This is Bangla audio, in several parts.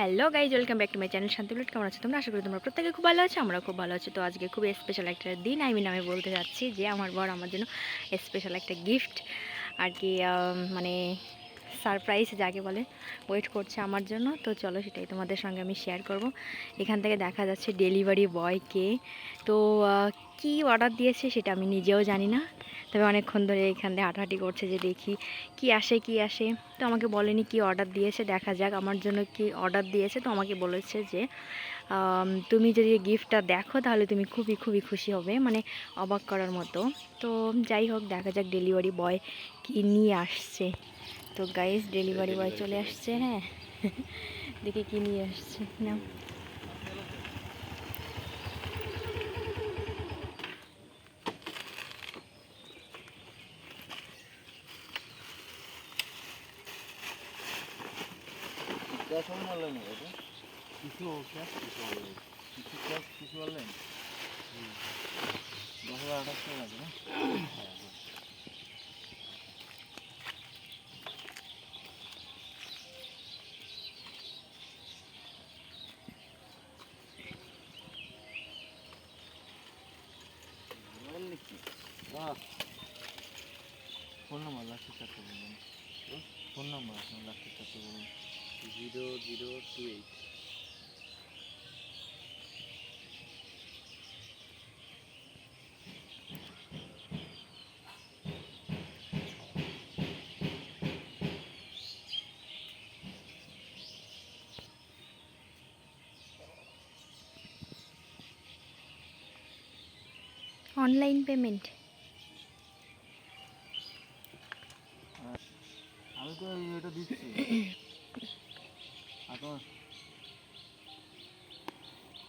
Hello guys, welcome back to my channel Shanti Shanti Bullet কেমন আছো তোমরা? আশা করি তোমরা প্রত্যেকে খুব ভালো আছো আমরা খুব ভালো আছি। তো আজকে খুব স্পেশাল একটা দিন আমি নামে বলতে যাচ্ছি যে আমার বর আমার জন্য স্পেশাল একটা গিফট আর কি মানে সারপ্রাইজ যাকে বলে ওয়েট করছে আমার জন্য। তো চলো সেটাই তোমাদের সঙ্গে আমি শেয়ার করব। এখান থেকে দেখা যাচ্ছে ডেলিভারি বয়কে তো আহ, কি অর্ডার দিয়েছে সেটা আমি নিজেও জানি না। তবে অনেকক্ষণ ধরে এখান থেকে হাঁটাহাঁটি করছে যে দেখি কি আসে কি আসে। তো আমাকে বলেনি কি অর্ডার দিয়েছে দেখা যাক আমার জন্য কি অর্ডার দিয়েছে। তো আমাকে বলেছে যে তুমি যদি গিফটটা দেখো তাহলে তুমি খুবই খুবই খুশি হবে মানে অবাক করার মতো। তো যাই হোক দেখা যাক ডেলিভারি বয় কি নিয়ে আসছে। তো গাইস ডেলিভারি বয় চলে আসছে হ্যাঁ। দেখে কি নিয়ে আসছে না অনলাইনে কিছু কিছু অনলাইন কিছু কিছু অনলাইন দশ হাজার আঠাশ টাকা আছে না মোবাইল নাকি হ্যাঁ ফোন নাম্বার লাস্টের চারটে বলুন। ফোন নাম্বার আপনার লাস্টের চারটে বলুন। Zero zero two eight. Online payment আমি তো এই এটা দিচ্ছি এখন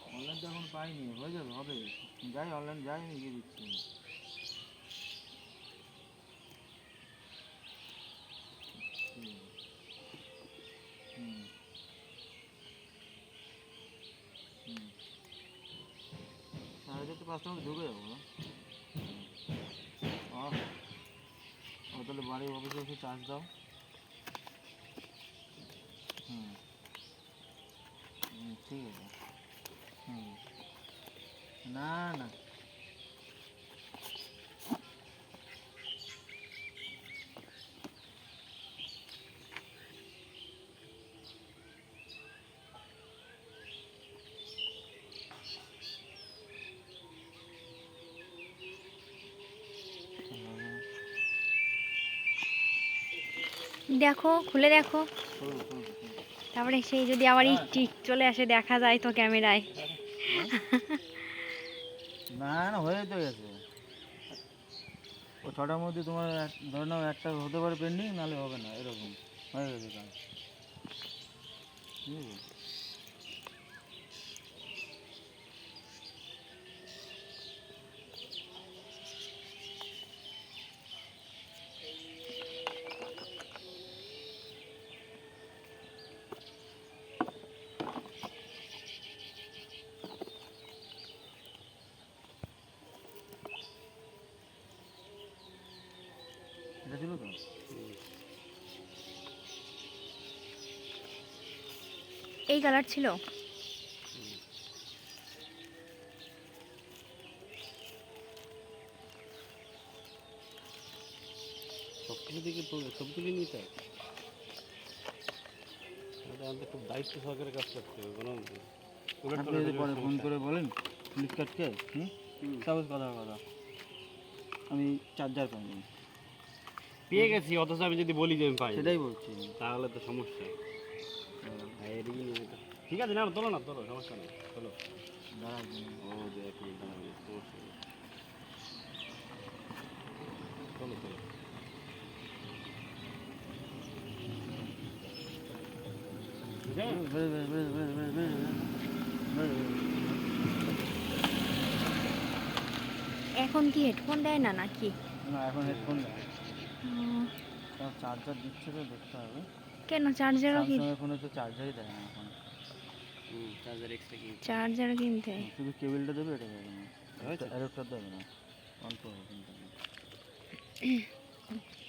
অনলাইন তো এখন পাইনি হয়ে যাবে হবে। যাই অনলাইন যাই আমি গিয়ে দিচ্ছি। সাড়ে চারটে ঢুকে যাব তাহলে বাড়ির অফিসে এসে চার্জ দাও। হুম, ঠিক আছে হুম না না দেখো খুলে দেখো। তারপরে সেই যদি আবার। টিক চলে আসে, দেখা যায় তো ক্যামেরায়। না না, হয়ে তো গেছে। ও ছটার মধ্যে তোমার ধরে নাও একটা হতে পারে পেন্ডিং নাহলে হবে না, এরকম। হয়ে গেছে কাজ ঠিক আছে এটা ছিল তো এই কালার ছিল? নিতে আমাদের খুব দায়িত্ব সহকারে কাজ করতে হবে কোনো আপনি যদি পরে ফোন করে বলেন ফ্লিপকার্টকে হুম? কথা কথা। আমি চার্জার পাইনি পেয়ে গেছি অথচ আমি যদি বলি যে আমি পাই সেটাই বলছি। তাহলে তো সমস্যা। ঠিক আছে না তোলো না তোলো সমস্যা নেই তোলো। ও যে এক মিনিট দাঁড়াবে সমস্যা তোলো তোলো। এখন কি হেডফোন দেয় না নাকি? না এখন হেডফোন দেয়। চার্জার দিচ্ছে তো দেখতে হবে। কেন চার্জারও কি ফোনে তো চার্জারই দেয় না এখন চার্জার এক্সট্রা কি চার্জারও কিনতে হয়। শুধু কেবিলটা দেবে এটা দেবে না? অ্যাডাপ্টার দেবে না অল্প কিন্তু।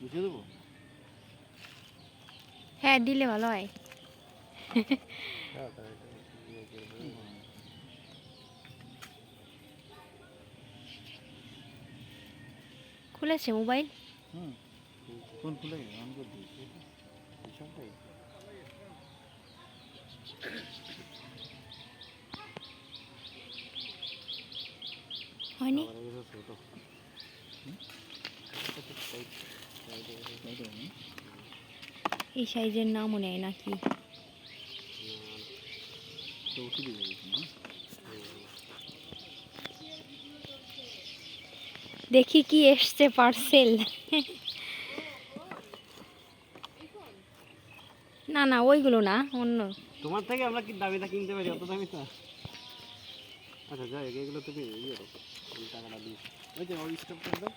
বুঝে দেবো হ্যাঁ দিলে ভালো হয় খুলেছে মোবাইল হুম ফোন খুলে আমি তো দিয়েছি হয়নি? এই সাইজের নামও নেয় নাকি দেখি কি এসছে পার্সেল না না, ওইগুলো না, অন্য। তোমার থেকে আমরা কি দামিটা কিনতে পারি? অত দামি না আচ্ছা যাই এগুলো তুমি ইয়ে টাকাটা দিই ওই যে, ওই স্টপ করে দাও